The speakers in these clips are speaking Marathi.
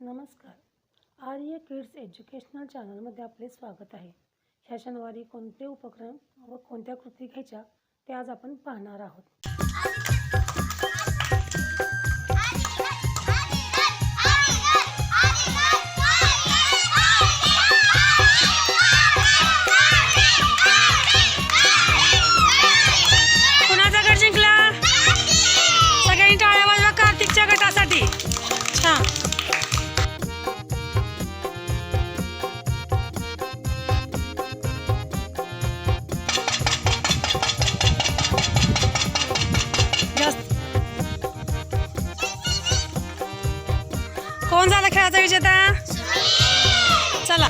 नमस्कार. आर्य किड्स एज्युकेशनल चॅनलमध्ये आपले स्वागत आहे. ह्या शनिवारी कोणते उपक्रम व कोणत्या कृती घ्यायच्या ते आज आपण पाहणार आहोत. कोण झाला खेळाचा विजेता? चला.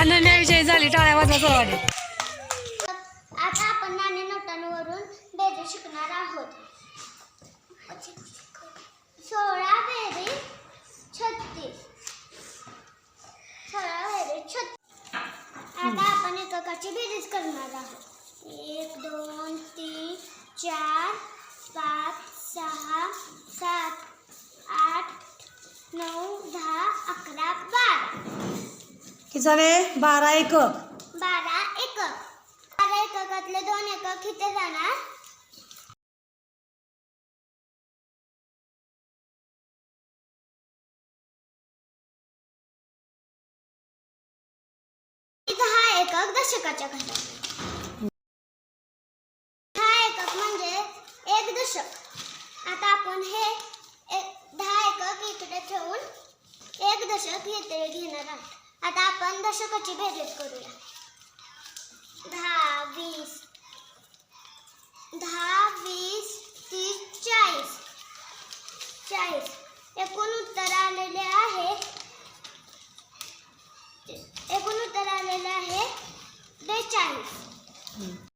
अनन्याविषयी झाली टाळ्या वाजवा चला आता आपण नाणे नोटांवरून बेरीज शिकणार आहोत. दहा अकरा बारा. किती झाले बारा एकक. बारा एकक. बारा एककातले दोन एकक इथे जाणार? दहा एकक दशकाच्या घरात दहा एकक म्हणजे एक दशक. आता आपण हे एक दहा एकक इकडे ठेवून येते घेणार आहोत आता आपण दशकाची बेरीज करूया. दहा वीस. दहा वीस तीस चाळीस. चाळीस. एकूण उत्तर आलेले आहे. एकूण उत्तर आलेले आहे बेचाळीस.